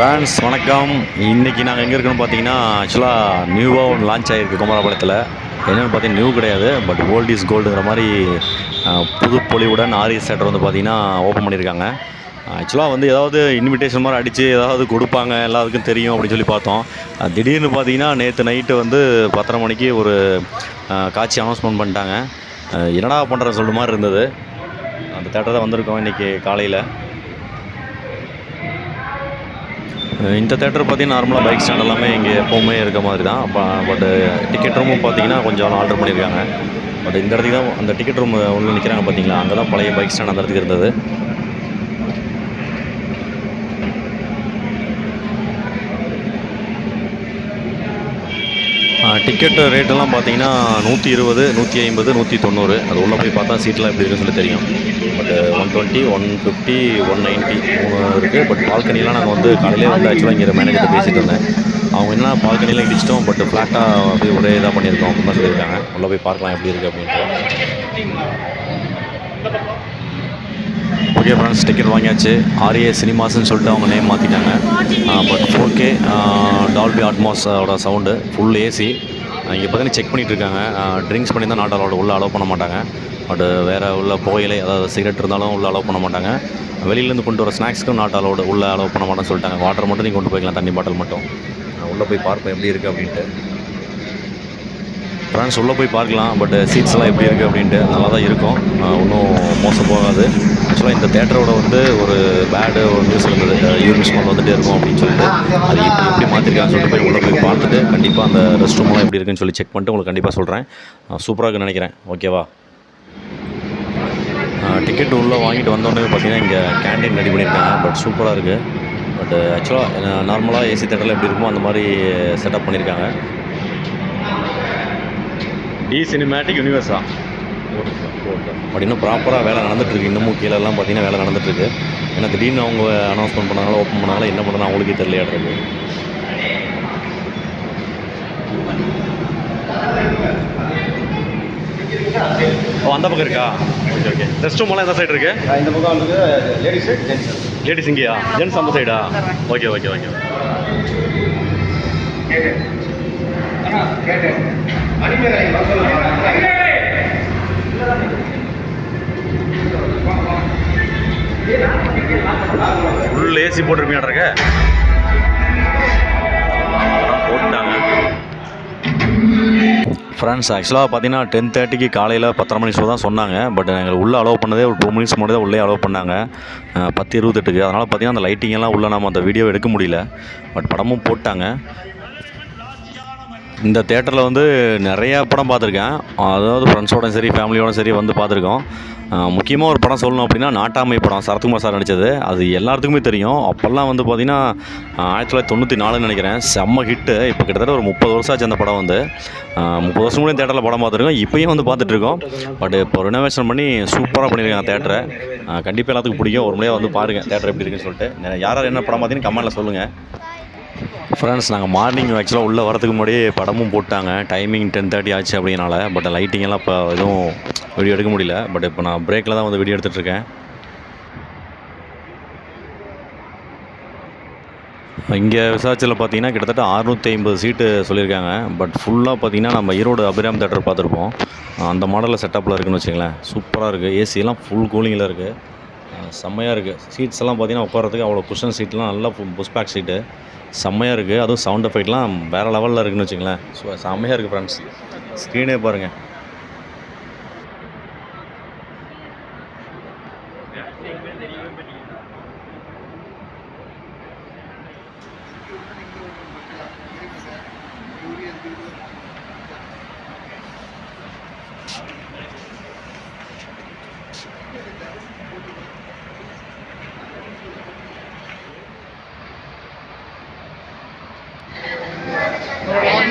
Fans வணக்கம். இன்றைக்கி நாங்கள் எங்கே இருக்கோம்னு பார்த்தீங்கன்னா ஆக்சுவலாக நியூவாக ஒன்று லான்ச் ஆகிருக்கு குமாரபாளையத்தில் என்னென்னு பார்த்தீங்கன்னா நியூ கிடையாது பட் ஓல்ட் இஸ் கோல்டுங்கிற மாதிரி புது பொலிவுடன் ஆரியஸ் தேட்டர் வந்து பார்த்திங்கன்னா ஓப்பன் பண்ணியிருக்காங்க. ஆக்சுவலாக வந்து ஏதாவது இன்விடேஷன் மாதிரி அடித்து ஏதாவது கொடுப்பாங்க எல்லாருக்கும் தெரியும் அப்படின்னு சொல்லி பார்த்தோம். திடீர்னு பார்த்தீங்கன்னா நேற்று நைட்டு வந்து பத்தரை மணிக்கு ஒரு காட்சி அனௌன்ஸ்மெண்ட் பண்ணிட்டாங்க. என்னடா பண்ணுறேன்னு சொல்கிற மாதிரி இருந்தது. அந்த தேட்டர் தான் வந்திருக்கோம் இன்றைக்கி காலையில். இந்த தேட்டர் பார்த்தீங்கன்னா நார்மலாக பைக் ஸ்டாண்ட் எல்லாமே இங்கே எப்போவுமே இருக்க மாதிரி தான். பட் டிக்கெட் ரூமும் பார்த்தீங்கன்னா கொஞ்சம் ஆல்டர் பண்ணியிருக்காங்க. பட் இந்த இடத்துக்கு தான் அந்த டிக்கெட் ரூம் ஒன்று நிற்கிறாங்க பார்த்தீங்களா? அங்கே தான் பழைய பைக் ஸ்டாண்ட் அந்த இடத்துக்கு இருந்தது. டிக்கெட்டு ரேட்டெல்லாம் பார்த்தீங்கன்னா நூற்றி இருபது நூற்றி ஐம்பது நூற்றி தொண்ணூறு. அது உள்ளே போய் பார்த்தா சீட்லாம் எப்படி இருக்குன்னு சொல்லி தெரியும். But one twenty one fifty one ninety மூணு இருக்குது பட் பால்கனிலாம் நாங்கள் வந்து காலையிலே வந்து ஆக்சுவலாக இங்கே மேனேஜர்கிட்ட பேசிட்டு இருந்தேன். அவங்க என்ன பால்கனிலாம் இடிச்சிட்டோம் பட் ஃப்ளாட்டாக அப்படியே ஒரே இதாக பண்ணியிருக்கோம் அப்படின்னு சொல்லியிருக்காங்க. உள்ளே போய் பார்க்கலாம் எப்படி இருக்குது அப்படின்ட்டு. ஓகே ஃப்ரெண்ட்ஸ் டிக்கெட் வாங்கியாச்சு. ஆர்ஏ சினிமாஸ்ன்னு சொல்லிட்டு அவங்க நேம் மாற்றிட்டாங்க பட் ஃபோர் கே டால்பி அட்மாஸோட சவுண்டு ஃபுல் ஏசி இங்கே பார்த்தீங்கன்னா செக் பண்ணிகிட்டு இருக்காங்க. ட்ரிங்க்ஸ் பண்ணி தான் நாட் அலோட உள்ளே அலோவ் பண்ண மாட்டாங்க. பட் வேறு உள்ள புகையிலை அதாவது சிகரெட் இருந்தாலும் உள்ளே அலோவ் பண்ண மாட்டாங்க. வெளியிலேருந்து கொண்டு வர ஸ்நாக்ஸ்க்கும் நாட் அலோடு உள்ளே அலோவ் பண்ண மாட்டேன்னு சொல்லிட்டாங்க. வாட்டர் மட்டும் நீங்கள் கொண்டு போய்க்கலாம் தண்ணி பாட்டில் மட்டும். உள்ளே போய் பார்ப்போம் எப்படி இருக்குது அப்படின்ட்டு. ஃப்ரெண்ட்ஸ் உள்ளே போய் பார்க்கலாம் பட் சீட்ஸ் எல்லாம் எப்படி இருக்குது அப்படின்ட்டு. நல்லா தான் இருக்கும் ஒன்றும் மோசம் போகாது. ஆக்சுவலாக இந்த தேட்டரோட வந்து ஒரு பேடு ஒரு நியூஸ் இருந்தது யூரின் ஸ்மெல் வந்துட்டே இருக்கும் அப்படின்னு சொல்லிட்டு அது எப்படி எப்படி மாற்றிருக்காங்கன்னு சொல்லிட்டு போய் உள்ளே போய் பார்த்துட்டு கண்டிப்பாக அந்த ரெஸ்ட் ரூம்லாம் எப்படி இருக்குன்னு சொல்லி செக் பண்ணிட்டு உங்களுக்கு கண்டிப்பாக சொல்கிறேன் சூப்பராக இருக்குன்னு நினைக்கிறேன். ஓகேவா டிக்கெட் உள்ளே வாங்கிட்டு வந்தோடனே பார்த்தீங்கன்னா இங்கே கேண்டீன் ரெடி பண்ணியிருக்காங்க. பட் சூப்பராக இருக்குது பட் ஆக்சுவலாக நார்மலாக ஏசி தேட்டரில் எப்படி இருக்குமோ அந்த மாதிரி செட்டப் பண்ணியிருக்காங்க. டி சினிமேட்டிக் யூனிவர்ஸா பட் இன்னும் ப்ராப்பராக வேலை நடந்துட்டுருக்கு. இன்னமும் கீழெல்லாம் பார்த்தீங்கன்னா வேலை நடந்துட்டுருக்கு. ஏன்னா திடீர்னு அவங்க அனௌன்ஸ்மெண்ட் பண்ணாங்களா ஓப்பன் பண்ணாங்களா என்ன பண்ணுறது அவங்களுக்கே தெரியலையாடுறது ஓ அந்த பக்கம் இருக்கா? ஓகே ஓகே ரெஸ்ட் ரூம் எல்லாம் எந்த சைடு இருக்கு? இந்த பக்கம் வந்து லேடிஸ் ஜென்ஸ் லேடிஸ் இங்கேயா? ஜென்ஸ் அந்த சைடா okay okay okay full AC போட்டிருப்பீங்க போட்டாங்க ஃப்ரெண்ட்ஸ் ஆக்சுவலாக பார்த்தீங்கன்னா டென் தேர்ட்டிக்கு காலையில் பத்தரை மணி ஷோ தான் சொன்னாங்க. பட் எங்களுக்கு உள்ளே அலோவ் பண்ணதே ஒரு டூ மினிட்ஸ் முன்னாடி தான் உள்ளே அலோவ் பண்ணாங்க. பத்து இருபத்தெட்டுக்கு. அதனால் பார்த்தீங்கன்னா அந்த லைட்டிங்கெல்லாம் உள்ளே நம்ம அந்த வீடியோ எடுக்க முடியல. பட் படமும் போட்டாங்க. இந்த தேட்டரில் வந்து நிறையா படம் பார்த்துருக்கேன். அதாவது ஃப்ரெண்ட்ஸோடும் சரி ஃபேமிலியோடும் சரி வந்து பார்த்துருக்கோம். முக்கியமாக ஒரு படம் சொல்லணும் அப்படின்னா நாட்டாமை படம் சரத்குமார் சார் நடித்தது அது எல்லாத்துக்குமே தெரியும். அப்போல்லாம் வந்து பார்த்திங்கன்னா ஆயிரத்தி தொள்ளாயிரத்தி தொண்ணூற்றி நாலுன்னு நினைக்கிறேன். செம்ம ஹிட்டு இப்போ கிட்டத்தட்ட ஒரு முப்பது வருஷம் ஆச்சு அந்த படம் வந்து. முப்பது வருஷம் கூட தேட்டரில் படம் பார்த்துருக்கோம். இப்போயும் வந்து பார்த்துட்ருக்கோம் பட் இப்போ ரினோவேஷன் பண்ணி சூப்பராக பண்ணியிருக்காங்க தேட்டரை கண்டிப்பாக எல்லாத்துக்கும் பிடிக்கும். ஒரு முறையாக வந்து பாருங்கள் தேட்டர் எப்படி இருக்குன்னு சொல்லிட்டு. யார் யார் என்ன படம் பார்த்தீங்கன்னு கமெண்ட்டில் சொல்லுங்கள் ஃப்ரெண்ட்ஸ் நாங்கள் மார்னிங் ஆக்சுவலாக உள்ளே வரதுக்கு முன்னாடியே படமும் போட்டாங்க. டைமிங் டென் தேர்ட்டி ஆச்சு அப்படினால பட் லைட்டிங் எல்லாம் இப்போ எதுவும் வீடியோ எடுக்க முடியல. பட் இப்போ நான் பிரேக்கில் தான் வந்து வீடியோ எடுத்துகிட்ருக்கேன் இங்கே விசாரிச்சில் பார்த்தீங்கன்னா கிட்டத்தட்ட அறுநூற்றி ஐம்பது சீட்டு சொல்லியிருக்காங்க. பட் ஃபுல்லாக பார்த்தீங்கன்னா நம்ம ஈரோடு அபிராம் தேட்டர் பார்த்துருப்போம். அந்த மாடலில் செட்டப்பில் இருக்குன்னு வச்சுங்களேன் சூப்பராக இருக்குது ஏசியெல்லாம் ஃபுல் கூலிங்கில் இருக்குது செம்மையாக இருக்குது சீட்ஸ் எல்லாம் பார்த்தீங்கன்னா உட்காரத்துக்கு அவ்வளோ குஷன் சீட்லாம் நல்லா புஷ் பேக் சீட்டு செம்மையாக இருக்குது அதுவும் சவுண்ட் எஃபெக்ட்லாம் வேறு லெவலில் இருக்குன்னு வச்சுங்களேன் ஸோ செம்மையாக இருக்குது ஃப்ரெண்ட்ஸ் ஸ்க்ரீனே பாருங்கள்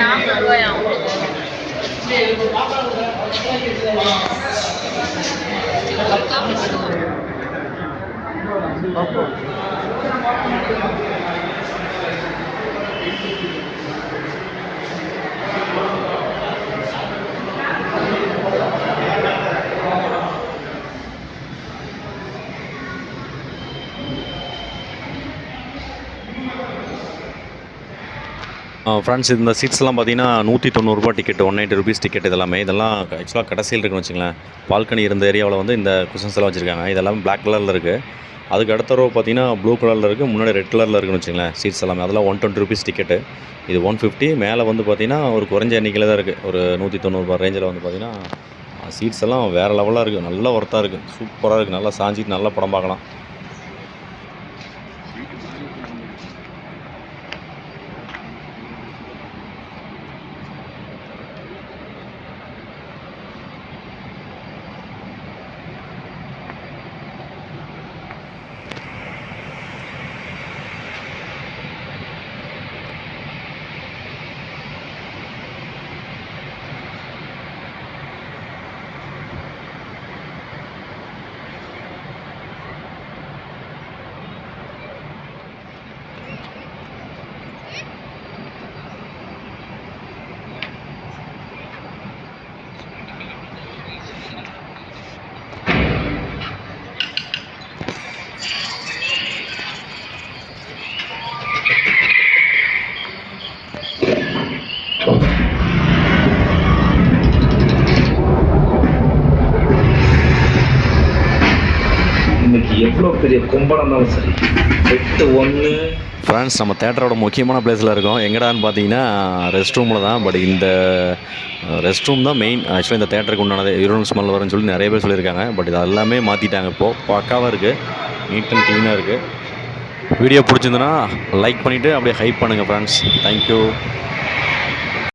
நாற்பது ரூபாயா ஆ ஃப்ரெண்ட்ஸ் இந்த சீட்ஸ்லாம் பார்த்தீங்கன்னா நூற்றி தொண்ணூறுரூபா ticket one ninety rupees ticket இதெல்லாமே. இதெல்லாம் ஆக்சுவலாக கடைசியில் இருக்குன்னு வச்சுங்களேன் பால்கனி இருந்த ஏரியாவில் வந்து இந்த குஷன்ஸ் எல்லாம் வச்சுருக்காங்க. இதெல்லாம் பிளாக் கலரில் இருக்குது அதுக்கு அடுத்த ரோ பார்த்தீங்கன்னா ப்ளூ கலரில் இருக்குது முன்னாடி ரெட் கலரில் இருக்குன்னு வச்சுங்களேன் சீட்ஸ் எல்லாமே. அதெல்லாம் ஒன் டுவெண்ட்டி ருபீஸ் டிக்கெட்டு இது ஒன் ஃபிஃப்டி மேலே வந்து பார்த்தீங்கன்னா ஒரு குறைஞ்ச எண்ணிக்கையில் தான் இருக்குது ஒரு நூற்றி தொண்ணூறுபா ரேஞ்சில் வந்து பார்த்தீங்கன்னா சீட்ஸ் எல்லாம் வேறு லெவலாக இருக்குது நல்ல ஒர்த்தாக இருக்குது சூப்பராக இருக்குது நல்லா சாஞ்சிட்டு நல்லா படம் பார்க்கலாம். எவ்வளோ பெரிய கும்பலம் இருந்தாலும் சரி. எட்டு ஒன்று ஃப்ரெண்ட்ஸ் நம்ம தேட்டரோட முக்கியமான பிளேஸில் இருக்கோம். எங்கடான்னு பார்த்தீங்கன்னா ரெஸ்ட் ரூமில் தான். பட் இந்த ரெஸ்ட் ரூம் தான் மெயின் ஆக்சுவலாக இந்த தேட்டருக்கு உண்டானது யூரோன் ஸ்மெல் வரும்னு சொல்லி நிறைய பேர் சொல்லியிருக்காங்க. பட் இது எல்லாமே மாற்றிட்டாங்க இப்போது பக்காவாக இருக்குது நீட் அண்ட் க்ளீனாக இருக்குது வீடியோ பிடிச்சிருந்துன்னா லைக் பண்ணிவிட்டு அப்படியே ஹைப் பண்ணுங்கள் ஃப்ரெண்ட்ஸ் தேங்க்யூ